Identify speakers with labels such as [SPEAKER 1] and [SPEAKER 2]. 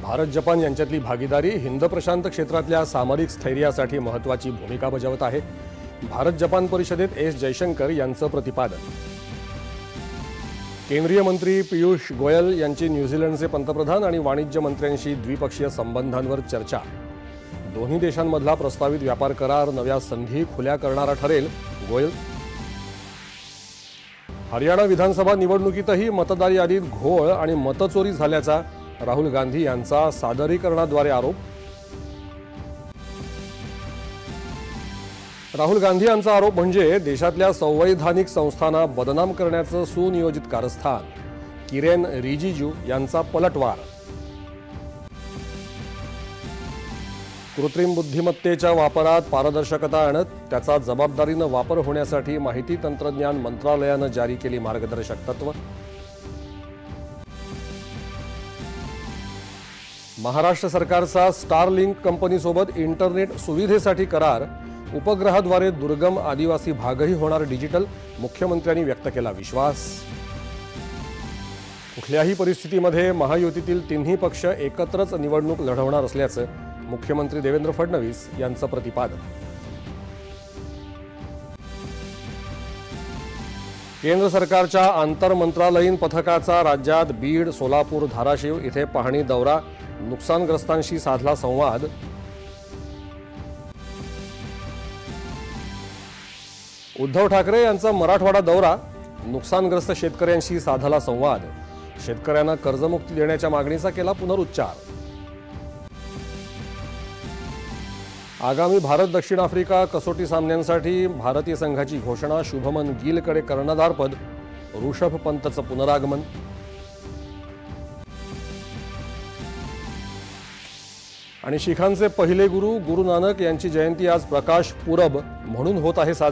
[SPEAKER 1] Bharat Japan यांच्यातली भागीदारी हिंद प्रशांत क्षेत्रातल्या सामरिक स्थैर्यासाठी महत्त्वाची भूमिका बजावत आहे. भारत जपान परिषदेत एस जयशंकर यांचं प्रतिपादन. केंद्रीय मंत्री पियुष गोयल यांची न्यूझीलंडचे पंतप्रधान आणि वाणिज्य मंत्र्यांशी द्विपक्षीय संबंधांवर चर्चा. दोन्ही देशांमधला प्रस्तावित व्यापार करार नव्या संधी खुल्या करणारा ठरेल गोयल. हरियाणा विधानसभा निवडणुकीतही मतदार यादीत घोळ आणि मतचोरी झाल्याचा राहुल गांधी यांचा सादरीकरणाद्वारे आरोप. राहुल गांधी यांचा आरोप म्हणजे देशातल्या संवैधानिक संस्थांना बदनाम करण्याचं सुनियोजित कारस्थान. किरेन रिजिजू यांचा पलटवार. कृत्रिम बुद्धिमत्तेच्या वापरात पारदर्शकता आणत त्याचा जबाबदारीनं वापर होण्यासाठी माहिती तंत्रज्ञान मंत्रालयानं जारी केली मार्गदर्शक तत्व. महाराष्ट्र सरकारचा स्टारलिंक कंपनीसोबत इंटरनेट सुविधेसाठी करार उपग्रहाद्वारे दुर्गम आदिवासी भागही होणार डिजिटल मुख्यमंत्र्यांनी व्यक्त केला विश्वास. कुठल्याही परिस्थितीमध्ये महायुतीतील तिन्ही पक्ष एकत्रच निवडणूक लढवणार असल्याचं मुख्यमंत्री देवेंद्र फडणवीस यांचं प्रतिपादन. केंद्र सरकारच्या आंतरमंत्रालयीन पथकाचा राज्यात बीड सोलापूर धाराशिव इथे पाहणी दौरा नुकसानग्रस्तांशी साधला संवाद. उद्धव ठाकरे यांचा मराठवाडा दौरा नुकसानग्रस्त शेतकऱ्यांशी साधला संवाद. शेतकऱ्यांना कर्जमुक्ती देण्याच्या मागणीचा केला पुनरुच्चार. आगामी भारत दक्षिण आफ्रिका कसोटी सामन्यांसाठी भारतीय संघाची घोषणा शुभमन गिलकडे कर्णधारपद. ऋषभ पंतचं पुनरागमन. आणि शिखांचे पहिले गुरु गुरु नानक यांची जयंती आज प्रकाश पुरब म्हणून होत आहे साजरी.